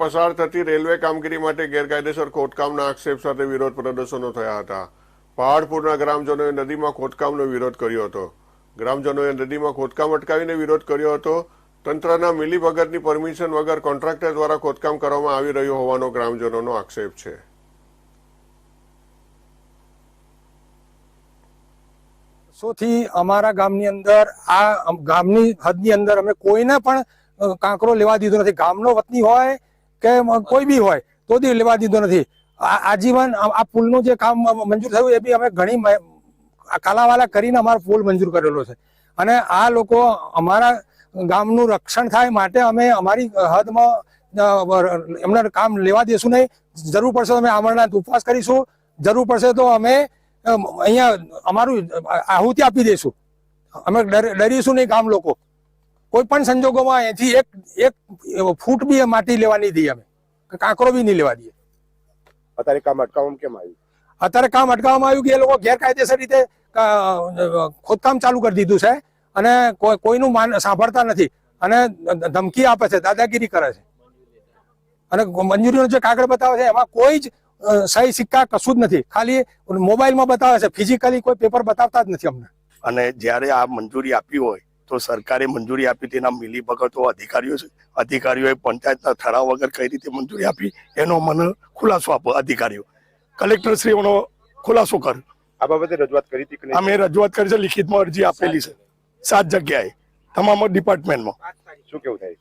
પસાર થતી રેલવે કામગીરી માટે ગેરકાયદેસર ખોદકામના આક્ષેપ સાથે વિરોધ પ્રદર્શનો થયા હતા. પહાડપુરના ગ્રામજનોએ નદીમાં ખોદકામનો વિરોધ કર્યો હતો. ગ્રામજનોએ નદીમાં ખોદકામ અટકાવીને વિરોધ કર્યો હતો. તંત્રના મિલીભગતની પરમિશન વગર કોન્ટ્રાક્ટર દ્વારા ખોદકામ કરવામાં આવી રહ્યું હોવાનો ગ્રામજનોનો આક્ષેપ છે. સોથી અમારા ગામની અંદર, આ ગામની હદની અંદર અમે કોઈને પણ કાંકરો લેવા દીધો નથી. ગામનો વતની હોય કે કોઈ બી હોય, તો બી લેવા દીધો નથી. આજીવન, આ પુલનું જે કામ મંજૂર થયું એ બી અમે ઘણી કાલાવાલા કરીને અમારો પુલ મંજૂર કરેલો છે. અને આ લોકો અમારા ગામનું રક્ષણ થાય માટે અમે અમારી હદમાં એમને કામ લેવા દેશું નહીં. જરૂર પડશે અમે અમરનાથ ઉપવાસ કરીશું. જરૂર પડશે તો અમે અહીંયા અમારું આહુતિ આપી દઈશું અમે ડરીશું નહીં ગામ લોકો. કોઈ પણ સંજોગોમાં અહીંથી એક એક ફૂટ બી માટી લેવા નહીં દઈએ અમે. કાંકરો બી નહીં લેવા દઈએ. અત્યારે કામ અટકાવવામાં કેમ આવ્યું? અત્યારે કામ અટકાવવામાં આવ્યું કે એ લોકો ગેરકાયદેસર રીતે ખોદકામ ચાલુ કરી દીધું છે અને કોઈ- કોઈનું માન સાંભળતા નથી અને ધમકી આપે છે દાદાગીરી કરે છે. અને મંજૂરીનો જે કાગળ બતાવે છે એમાં કોઈ જ સહી સિક્કા કશું જ નથી. ખાલી મોબાઈલમાં બતાવે છે ફિઝિકલી કોઈ પેપર બતાવતા જ નથી અમને. અને જ્યારે આ મંજૂરી આપી હોય તો સરકારે મંજૂરી આપી તેના મિલી ભગતો અધિકારીઓ છે. અધિકારીઓએ પંચાયતના ઠરાવ વગર કઈ રીતે મંજૂરી આપી એનો મને ખુલાસો આપો અધિકારીઓ. કલેક્ટરશ્રીઓનો ખુલાસો કર. આ બાબતે રજૂઆત કરી હતી? અમે રજૂઆત કરી છે લિખિતમાં અરજી આપેલી છે. સાત જગ્યાએ તમામ ડિપાર્ટમેન્ટમાં શું કેવું થાય